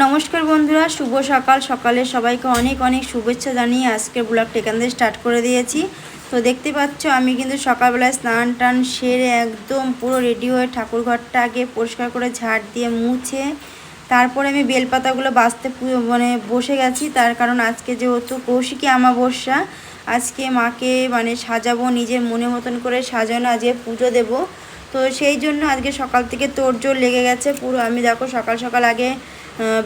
নমস্কার বন্ধুরা, শুভ সকাল। সকালে সবাইকে অনেক অনেক শুভেচ্ছা জানিয়ে আজকের ব্লগটা এখান থেকে স্টার্ট করে দিয়েছি। তো দেখতে পাচ্ছ, আমি কিন্তু সকালবেলায় স্নান টান সেরে একদম পুরো রেডি হয়ে ঠাকুরঘরটা আগে পরিষ্কার করে ঝাড় দিয়ে মুছে, তারপরে আমি বেলপাতাগুলো বাঁচতে মানে বসে গেছি। তার কারণ আজকে যেহেতু কৌশিকী আমাবস্যা আজকে মাকে মানে সাজাবো, নিজের মনে মতন করে সাজানো, আজকে পুজো দেবো। তো সেই জন্য আজকে সকাল থেকে তোড়জোড় লেগে গেছে পুরো। আমি দেখো সকাল সকাল আগে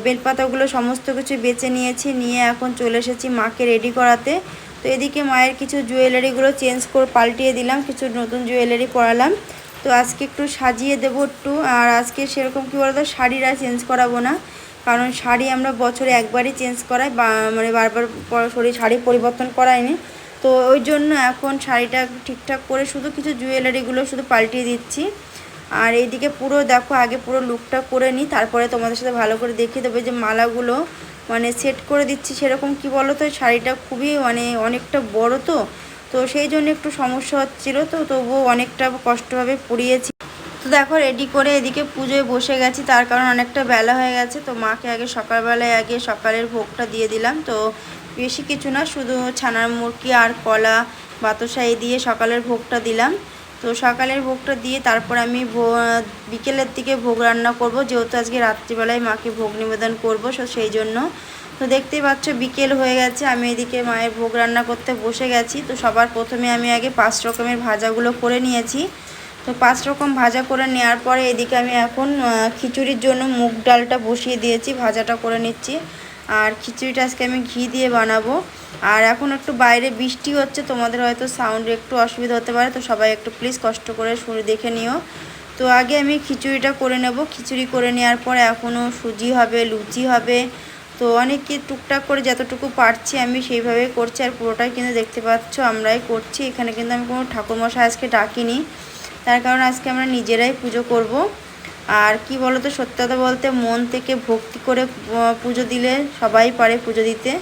বেলপাতাগুলো সমস্ত কিছু বেছে নিয়েছি, নিয়ে এখন চলে এসেছি মাকে রেডি করাতে। তো এদিকে মায়ের কিছু জুয়েলারিগুলো চেঞ্জ করে পাল্টিয়ে দিলাম, কিছু নতুন জুয়েলারি পরালাম। তো আজকে একটু সাজিয়ে দেবো একটু, আর আজকে সেরকম কী বলতো, শাড়িরা চেঞ্জ করাবো না। কারণ শাড়ি আমরা বছরে একবারই চেঞ্জ করাই, বা মানে বারবার শরীর শাড়ি পরিবর্তন করাইনি। তো ওই জন্য এখন শাড়িটা ঠিকঠাক করে শুধু কিছু জুয়েলারিগুলো শুধু পাল্টিয়ে দিচ্ছি। আর এইদিকে পুরো দেখো, আগে পুরো লুকটা করে নিই, তারপরে তোমাদের সাথে ভালো করে দেখিয়ে দেবে যে মালাগুলো। মানে সেট করে দিচ্ছি সেরকম কি বলো তো শাড়িটা খুবই মানে অনেকটা বড় তো তো সেই জন্য একটু সমস্যা হচ্ছিল তো, তবুও অনেকটা কষ্টভাবে পরিয়েছি। তো দেখো রেডি করে এদিকে পুজোয় বসে গেছি, তার কারণ অনেকটা বেলা হয়ে গেছে, তো মাকে আগে সকালবেলায় আগে সকালের ভোগটা দিয়ে দিলাম, তো বেশি কিছু না, শুধু ছানার মুরগি আর কলা বাতাসা এই দিয়ে সকালের ভোগটা দিলাম। তো সকালের ভোগটা দিয়ে তারপর আমি বিকেলের দিকে ভোগ রান্না করব। যেহেতু আজকে রাত্রিবেলায় মাকে ভোগ নিবেদন করব, সো সেই জন্য। তো দেখতেই পাচ্ছ বিকেল হয়ে গেছে, আমি এদিকে মায়ের ভোগ রান্না করতে বসে গেছি। তো সবার প্রথমে আমি আগে পাঁচ রকমের ভাজাগুলো করে নিয়েছি। তো পাঁচ রকম ভাজা করে নেওয়ার পরে এদিকে আমি এখন খিচুড়ির জন্য মুগ ডালটা বসিয়ে দিয়েছি, ভাজাটা করে নিচ্ছি। আর খিচুড়িটা আজকে আমি ঘি দিয়ে বানাবো। আর এখন একটু বাইরে বৃষ্টি হচ্ছে, তোমাদের হয়তো সাউন্ডে একটু অসুবিধা হতে পারে, তো সবাই একটু প্লিজ কষ্ট করে শুনে দেখে নিও। তো আগে আমি খিচুড়িটা করে নেব। খিচুড়ি করে নেওয়ার পরে এখনও সুজি হবে, লুচি হবে, তো অনেকে টুকটাক করে যতটুকু পারছি আমি সেইভাবে করছি। আর পুরোটাই কিন্তু দেখতে পাচ্ছ আমরাই করছি। এখানে কিন্তু আমি কোনো ঠাকুরমশাই আজকে ডাকিনি। তার কারণ আজকে আমরা নিজেরাই পুজো করব। আর কি বলো তো সত্যি কথা বলতে মন থেকে ভক্তি করে পুজো দিলে সবাই পারে পুজো দিতে।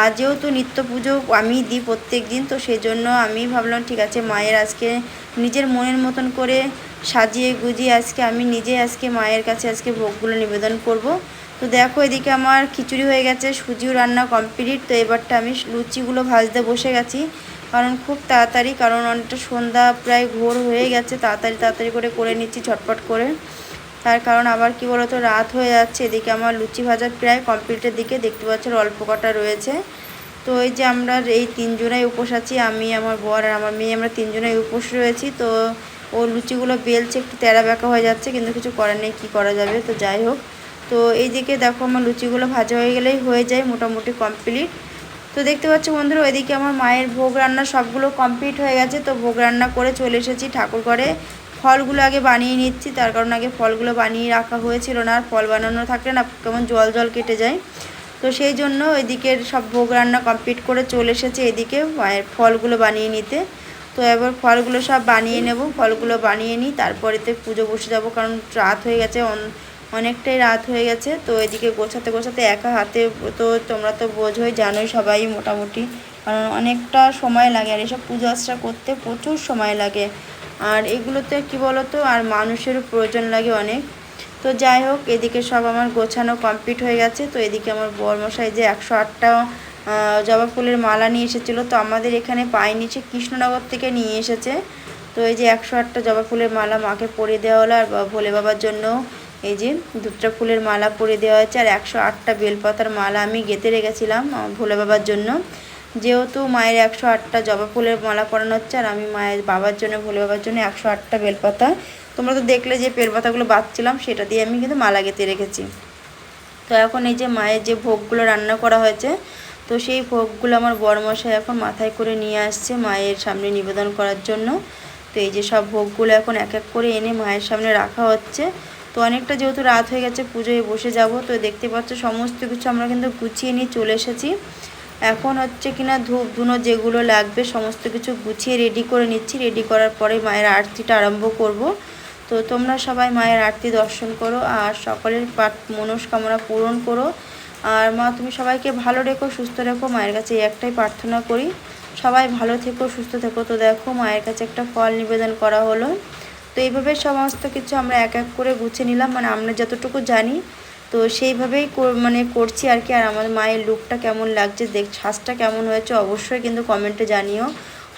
আর যেহেতু নিত্য পুজো আমি দিই প্রত্যেক দিন, তো সেই জন্য আমি ভাবলাম, ঠিক আছে, মায়ের আজকে নিজের মনের মতন করে সাজিয়ে গুজিয়ে আজকে আমি নিজে আজকে মায়ের কাছে আজকে ভোগগুলো নিবেদন করব। তো দেখো, এদিকে আমার খিচুড়ি হয়ে গেছে, সুজিও রান্না কমপ্লিট তো এবারটা আমি লুচিগুলো ভাজতে বসে গেছি। কারণ খুব তাড়াতাড়ি, কারণ অনেকটা সন্ধ্যা প্রায় ভোর হয়ে গেছে, তাড়াতাড়ি তাড়াতাড়ি করে করে নিচ্ছি ঝটপট করে। তার কারণ আবার কি বলতো, রাত হয়ে যাচ্ছে, এদিকে আমার লুচি ভাজা প্রায় কমপ্লিটের দিকে, দেখতে পাচ্ছ অল্প কটা রয়েছে। তো এই যে আমরা এই তিনজনাই উপোস আছি, আমি, আমার বর আর আমার মেয়ে, আমরা তিনজনাই উপোস রয়েছি। তো ও লুচিগুলো বেলছে, একটু তেরা বেঁকা হয়ে যাচ্ছে, কিন্তু কিছু করার নেই, কী করা যাবে, তো যাই হোক। তো এইদিকে দেখো আমার লুচিগুলো ভাজা হয়ে গেলেই হয়ে যায়, মোটামুটি কমপ্লিট তো দেখতে পাচ্ছ বন্ধুরা, ওইদিকে আমার মায়ের ভোগ রান্না সবগুলো কমপ্লিট হয়ে গেছে। তো ভোগ রান্না করে চলে এসেছি ঠাকুর ঘরে। ফলগুলো আগে বানিয়ে নিচ্ছি, তার কারণ আগে ফলগুলো বানিয়ে রাখা হয়েছিল না, আর ফল বানানো থাকলে না কেমন জল জল কেটে যায়। তো সেই জন্য ওইদিকের সব ভোগ রান্না কমপ্লিট করে চলে এসেছে এদিকে ফলগুলো বানিয়ে নিতে। তো এবার ফলগুলো সব বানিয়ে নেব, ফলগুলো বানিয়ে নিই, তারপরেতে পুজো বসে যাব, কারণ রাত হয়ে গেছে, অন- অনেকটাই রাত হয়ে গেছে। তো এদিকে গোছাতে গোছাতে একা হাতে তো তোমরা তো বোঝোই, জানোই সবাই মোটামুটি, কারণ অনেকটা সময় লাগে, আর এসব পুজো আশ্রা করতে প্রচুর সময় লাগে। আর এগুলোতে কি বলতো, আর মানুষেরও প্রয়োজন লাগে অনেক। তো যাই হোক, এদিকে সব আমার গোছানো কমপ্লিট হয়ে গেছে। তো এদিকে আমার বরমশাই যে একশো আটটা জবা ফুলের মালা নিয়ে এসেছিল, তো আমাদের এখানে পাইনি সে কৃষ্ণনগর থেকে নিয়ে এসেছে। তো এই যে একশো আটটা জবা ফুলের মালা মাকে পরে দেওয়া হলো, আর ভোলে বাবার জন্য এই যে দুটা ফুলের মালা পরে দেওয়া হয়েছে, আর একশো আটটা বেলপাতার মালা আমি গেঁথে রেখেছিলাম ভোলে বাবার জন্য। যেহেতু মায়ের একশো আটটা জবা ফুলের মালা পরানো হচ্ছে আর আমি মায়ের বাবার জন্য, ভোলে বাবার জন্য একশো আটটা বেলপাতা। তোমরা তো দেখলে যে বেলপাতাগুলো বাঁচছিলাম সেটা দিয়ে আমি কিন্তু মালা গেঁথে রেখেছি। তো এখন এই যে মায়ের যে ভোগগুলো রান্না করা হয়েছে, তো সেই ভোগগুলো আমার বড়মশাই এখন মাথায় করে নিয়ে আসছে মায়ের সামনে নিবেদন করার জন্য। তো এই যে সব ভোগগুলো এখন এক এক করে এনে মায়ের সামনে রাখা হচ্ছে। তো অনেকটা যেহেতু রাত হয়ে গেছে, পুজোয় বসে যাব, তো দেখতে পাচ্ছ সমস্ত কিছু আমরা কিন্তু গুছিয়ে নিয়ে চলে এসেছি। এখন হচ্ছে কিনা ধূপ ধুনো যেগুলো লাগবে, সমস্ত কিছু গুছিয়ে রেডি করে নিচ্ছি। রেডি করার পরে মায়ের আরতিটা আরম্ভ করব। তো তোমরা সবাই মায়ের আরতি দর্শন করো আর সকলের পাঠ মনস্কামনা পূরণ করো। আর মা, তুমি সবাইকে ভালো রেখো, সুস্থ রেখো। মায়ের কাছে একটাই প্রার্থনা করি। সবাই ভালো থেকো, সুস্থ থেকো। তো দেখো, মায়ের কাছে একটা ফল নিবেদন করা হলো। তো এইভাবে সমস্ত কিছু আমরা এক এক করে গুছিয়ে নিলাম। মানে আমরা যতটুকু জানি তো সেইভাবেই মানে করছি আর কি। আর আমার মায়ের লুকটা কেমন লাগছে, দেখ, সাজটা কেমন হয়েছে অবশ্যই কিন্তু কমেন্টে জানিও।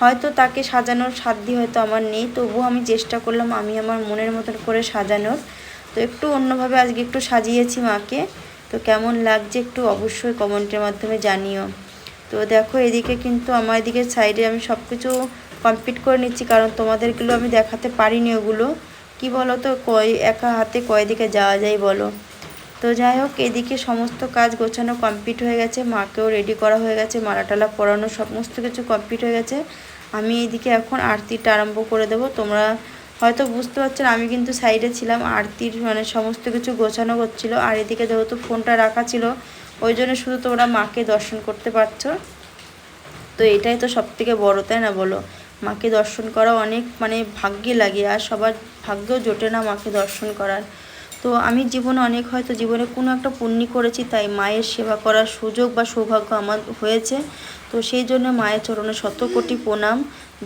হয়তো তাকে সাজানোর সাধ্য হয়তো আমার নেই, তবুও আমি চেষ্টা করলাম আমি আমার মনের মতন করে সাজানোর। তো একটু অন্যভাবে আজকে একটু সাজিয়েছি মাকে। তো কেমন লাগছে একটু অবশ্যই কমেন্টের মাধ্যমে জানিও। তো দেখো, এদিকে কিন্তু আমার এদিকে সাইডে আমি সব কিছু কমপ্লিট করে নিচ্ছি, কারণ তোমাদেরগুলো আমি দেখাতে পারিনি ওগুলো। কি বলো তো কয়, একা হাতে কয় দিকে যাওয়া যায় বলো। তো যাই হোক, এদিকে সমস্ত কাজ গোছানো কমপ্লিট হয়ে গেছে। মাকেও রেডি করা হয়ে গেছে মালা টালা পরানো সমস্ত কিছু কমপ্লিট হয়ে গেছে। আমি এদিকে এখন আরতিটা আরম্ভ করে দেবো। তোমরা হয়তো বুঝতে পারছ আমি কিন্তু সাইডে ছিলাম, আরতির মানে সমস্ত কিছু গোছানো করছিল আর এদিকে যেহেতু ফোনটা রাখা ছিল, ওই জন্য শুধু তোমরা মাকে দর্শন করতে পারছ। তো এটাই তো সব থেকে বড়ো, তাই না বলো? মাকে দর্শন করা অনেক মানে ভাগ্যে লাগে, আর সবার ভাগ্যও জোটে না মাকে দর্শন করার। তো আমি জীবনে অনেক হয়তো জীবনে কোনো একটা পুণ্য করেছি, তাই মায়ের সেবা করার সুযোগ বা সৌভাগ্য আমার হয়েছে। তো সেই জন্য মায়ের চরণে শত কোটি প্রণাম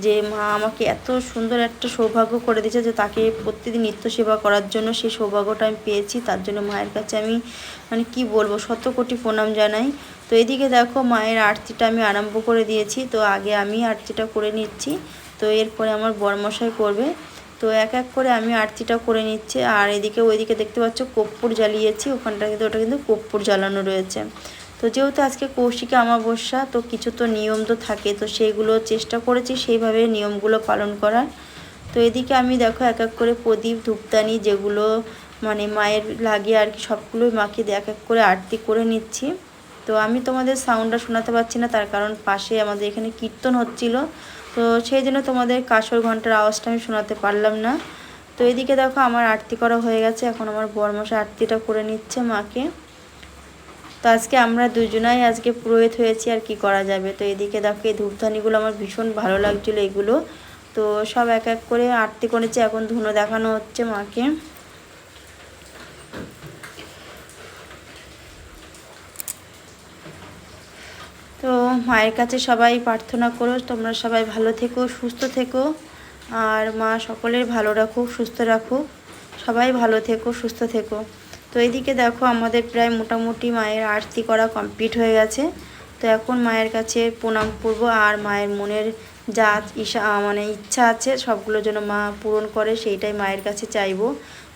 যে মা আমাকে এত সুন্দর একটা সৌভাগ্য করে দিয়েছে যে তাকে প্রতিদিন নিত্য সেবা করার জন্য সেই সৌভাগ্যটা আমি পেয়েছি। তার জন্য মায়ের কাছে আমি মানে কি বলব শত কোটি প্রণাম জানাই। তো এদিকে দেখো মায়ের আরতিটা আমি আরম্ভ করে দিয়েছি। তো আগে আমি আরতিটা করে নিচ্ছি। তো এরপরে আমার বরমশাই করবে। তো এক এক করে আমি আরতিটা করে নিচ্ছি। আর এদিকে ওইদিকে দেখতে পাচ্ছ কর্পূর জ্বালিয়েছি ওখানটা কিন্তু ওটা কিন্তু কর্পূর জ্বালানো রয়েছে। তো যেহেতু আজকে কৌশিকে আমাবস্যা তো কিছু তো নিয়ম তো থাকে, তো সেইগুলো চেষ্টা করেছি সেইভাবে নিয়মগুলো পালন করার। তো এদিকে আমি দেখো এক এক করে প্রদীপ, ধূপদানি যেগুলো মানে মায়ের লাগে আর কি সবগুলোই মাকে এক এক করে আরতি করে নিচ্ছি। তো আমি তোমাদের সাউন্ডটা শোনাতে পারছি না, তার কারণ পাশে আমাদের এখানে কীর্তন হচ্ছিল। তো সেই জন্য তোমাদের কাসর ঘণ্টার আওয়াজটা আমি শোনাতে পারলাম না। তো এদিকে দেখো আমার আরতি করা হয়ে গেছে, এখন আমার বরমশা আরতিটা করে নিচ্ছে মাকে। তো আজকে আমরা দুজনাই আজকে পুরোহিত হয়েছি, আর কি করা যাবে? তো এদিকে দেখো এই ধূপধানিগুলো আমার ভীষণ ভালো লাগছিল এগুলো। তো সব এক এক করে আরতি করেছে, এখন ধুনো দেখানো হচ্ছে মাকে তো মায়ের কাছে সবাই প্রার্থনা করো, তোমরা সবাই ভালো থেকো, সুস্থ থেকো। আর মা সকলের ভালো রাখুক, সুস্থ রাখুক। সবাই ভালো থেকো, সুস্থ থেকো। তো এইদিকে দেখো, আমাদের প্রায় মোটামুটি মায়ের আরতি করা কমপ্লিট হয়ে গেছে। তো এখন মায়ের কাছে প্রণাম করব, আর মায়ের মনের যা ইশা মানে ইচ্ছা আছে, সবগুলো যেন মা পূরণ করে, সেইটাই মায়ের কাছে চাইব।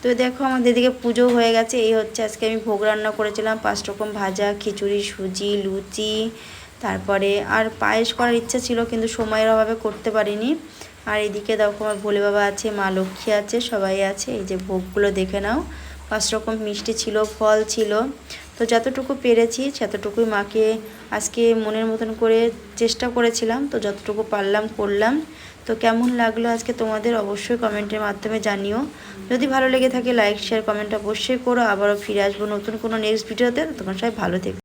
তো দেখো, আমাদের এদিকে পুজো হয়ে গেছে। এই হচ্ছে আজকে আমি ভোগ রান্না করেছিলাম, পাঁচ রকম ভাজা, খিচুড়ি, সুজি, লুচি তারপরে আর পায়েস করার ইচ্ছা ছিল, কিন্তু সময়ের অভাবে করতে পারিনি। আর এদিকে দেখো আমার ভোলে বাবা আছে, মা লক্ষ্মী আছে, সবাই আছে। এই যে ভোগগুলো দেখে নাও। পাঁচ রকম মিষ্টি ছিল, ফল ছিল। তো যতটুকু পেরেছি ততটুকুই মাকে আজকে মনের মতন করে চেষ্টা করেছিলাম। তো যতটুকু পারলাম, করলাম। তো কেমন লাগল আজকে তোমাদের অবশ্যই কমেন্টের মাধ্যমে জানিও। যদি ভালো লেগে থাকে, লাইক, শেয়ার, কমেন্ট অবশ্যই করো। আবারও ফিরে আসব নতুন কোনো নেক্সট ভিডিওতে তোমার সবাই ভালো থেকো।